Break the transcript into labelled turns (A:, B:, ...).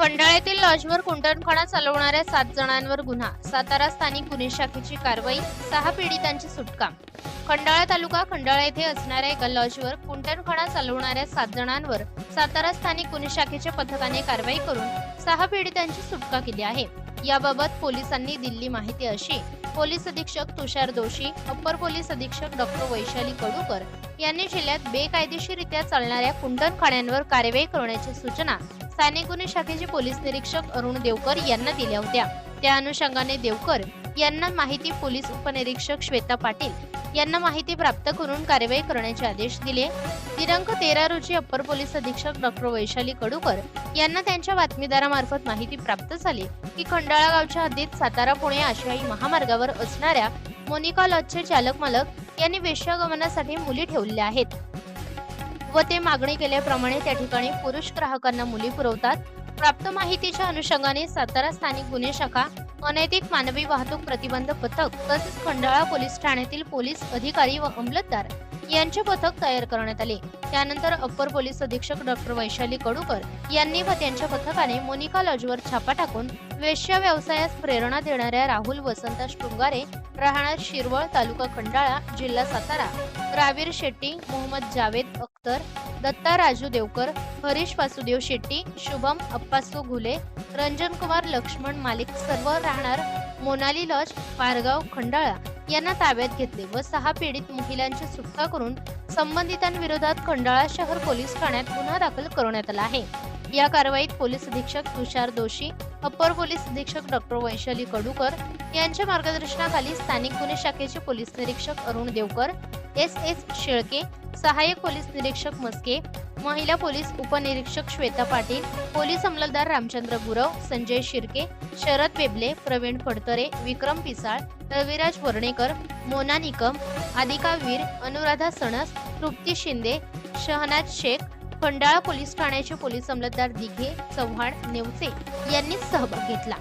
A: खंडाळ्यातील लॉजवर कुंटणखाना चालवणाऱ्या सात जणांवर गुन्हा. सातारा स्थानिक गुन्हे शाखेची कारवाई सहा पीडितांची सुटका. खंडाळा तालुका खंडाळा येथे असणाऱ्या एका लॉजवर कुंटणखाना चालवणाऱ्या सात जणांवर सातारा स्थानिक गुन्हे शाखेच्या पथकाने कारवाई करून सहा पीडितांची सुटका केली आहे. याबाबत पोलिसांनी दिली माहिती अशी. पोलीस अधीक्षक तुषार दोशी अप्पर पोलीस अधीक्षक डॉक्टर वैशाली कडूकर यांनी जिल्ह्यात बेकायदेशीरित्या चालणाऱ्या कुंटणखान्यांवर कारवाई करण्याची सूचना स्थानिक गुन्हे शाखेचे पोलीस निरीक्षक अरुण देवकर यांना दिल्या होत्या. त्या अनुषंगाने देवकर यांना माहिती पोलीस उपनिरीक्षक श्वेता पाटील यांना माहिती प्राप्त करून कारवाई करण्याचे आदेश दिले. दिनांक तेरा रोजी अप्पर पोलीस अधीक्षक डॉक्टर वैशाली कडूकर यांना त्यांच्या बातमीदारामार्फत माहिती प्राप्त झाली की खंडाळा गावच्या हद्दीत सातारा पुणे आशियाई महामार्गावर असणाऱ्या मोनिका लॉजचे चालक मालक यांनी वेश्यागमनासाठी मुली ठेवल्या आहेत. व ते मागणी केल्याप्रमाणे त्या ठिकाणी पुरुष ग्राहकांना मुली पुरवतात. प्राप्त माहितीच्या अनुषंगाने सातारा स्थानिक गुन्हे शाखा अनैतिक मानवी वाहतूक प्रतिबंध पथक तसेच खंडाळा पोलीस ठाण्यातील पोलीस अधिकारी व अंमलदार यांचे पथक तयार करण्यात आले. त्यानंतर अप्पर पोलीस अधीक्षक डॉक्टर वैशाली कडूकर यांनी व त्यांच्या पथकाने मोनिका लॉजवर छापा टाकून वेश्या व्यवसायास प्रेरणा देणाऱ्या राहुल वसंत शृंगारे राहणार शिरवळ तालुका खंडाळा जिल्हा सातारा रावीर शेट्टी मोहम्मद जावेद अख्तर दत्ता राजू देवकर हरीश वासुदेव शेट्टी शुभम अप्पासू घुले रंजन कुमार लक्ष्मण मालिक सर्व राहणार मोनाली लॉज पारगाव खंडाळा यांना ताब्यात घेतले व सहा पीडित महिलांची सुटका करून संबंधितांविरोधात खंडाळा शहर पोलीस ठाण्यात गुन्हा दाखल करण्यात आला आहे. या कारवाईत पोलीस अधीक्षक तुषार दोषी अप्पर पोलीस अधीक्षक डॉक्टर वैशाली कडूकर यांच्या मार्गदर्शनाखाली स्थानिक गुन्हे शाखेचे पोलीस निरीक्षक अरुण देवकर एस एस शेळके सहाय्यक पोलीस निरीक्षक मस्के महिला पोलीस उपनिरीक्षक श्वेता पाटील पोलीस अंमलदार रामचंद्र गुरव संजय शिर्के शरद बेबले प्रवीण फडतरे विक्रम पिसाळ रविराज वर्णेकर मोना निकम आदिका वीर अनुराधा सणस तृप्ती शिंदे शहनाज शेख खंडाळा पोलीस ठाण्याचे पोलीस अंमलदार दिघे चव्हाण नेवचे यांनीच सहभाग घेतला.